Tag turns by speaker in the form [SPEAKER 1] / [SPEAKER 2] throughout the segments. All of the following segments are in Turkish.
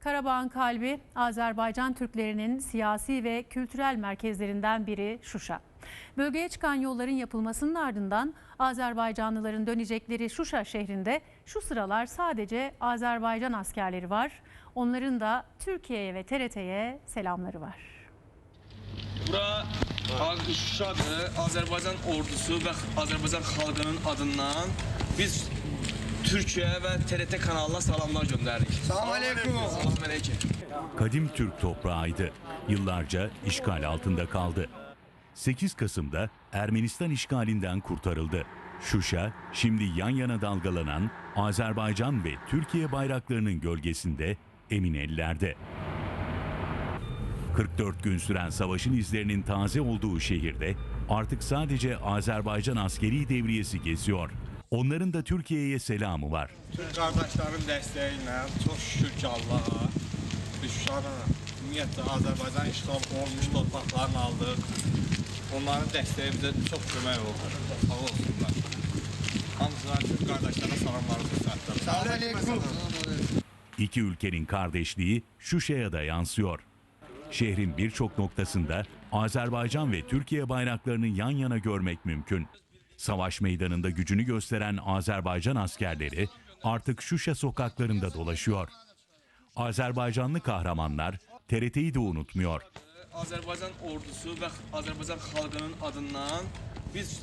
[SPEAKER 1] Karabağ'ın kalbi Azerbaycan Türklerinin siyasi ve kültürel merkezlerinden biri Şuşa. Bölgeye çıkan yolların yapılmasının ardından Azerbaycanlıların dönecekleri Şuşa şehrinde şu sıralar sadece Azerbaycan askerleri var. Onların da Türkiye'ye ve TRT'ye selamları var.
[SPEAKER 2] Bura Şuşadır. Azərbaycan ordusu və Azərbaycan xalqının adından biz Türkiye və TRT kanalına salamlar göndəririk.
[SPEAKER 3] Salam aleyküm.
[SPEAKER 2] Salam aleyküm.
[SPEAKER 4] Kadim Türk toprağıydı. Yıllarca işgal altında kaldı. 8 Kasım'da Ermenistan işgalinden kurtarıldı. Şuşa, şimdi yan yana dalgalanan Azerbaycan ve Türkiye bayraklarının gölgesinde emin ellerde. 44 gün süren savaşın izlerinin taze olduğu şehirde artık sadece Azerbaycan askeri devriyesi geziyor. Onların da Türkiye'ye selamı var.
[SPEAKER 3] Türk kardeşlerin desteğiyle çok şükür ki Allah'a biz şu an ümumiyyətlə Azərbaycan işğal olmuş torpaqlarını aldıq. Onların dəstəyi bizə çox kömək oldu. Sağ olsunlar. Hamısına Türk kardeşlerine salamlarımı çatdırırım. Salam.
[SPEAKER 4] İki ülkenin kardeşliği Şuşa'ya da yansıyor. Şehrin birçok noktasında Azerbaycan ve Türkiye bayraklarını yan yana görmek mümkün. Savaş meydanında gücünü gösteren Azerbaycan askerleri artık Şuşa sokaklarında dolaşıyor. Azerbaycanlı kahramanlar TRT'yi de unutmuyor.
[SPEAKER 2] Azərbaycan ordusu və Azərbaycan xalqının adından biz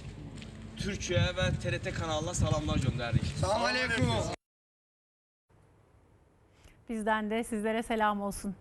[SPEAKER 2] Türkiye və TRT kanalına salamlar göndəririk.
[SPEAKER 3] Salam aleyküm.
[SPEAKER 1] Bizden de sizlere selam olsun.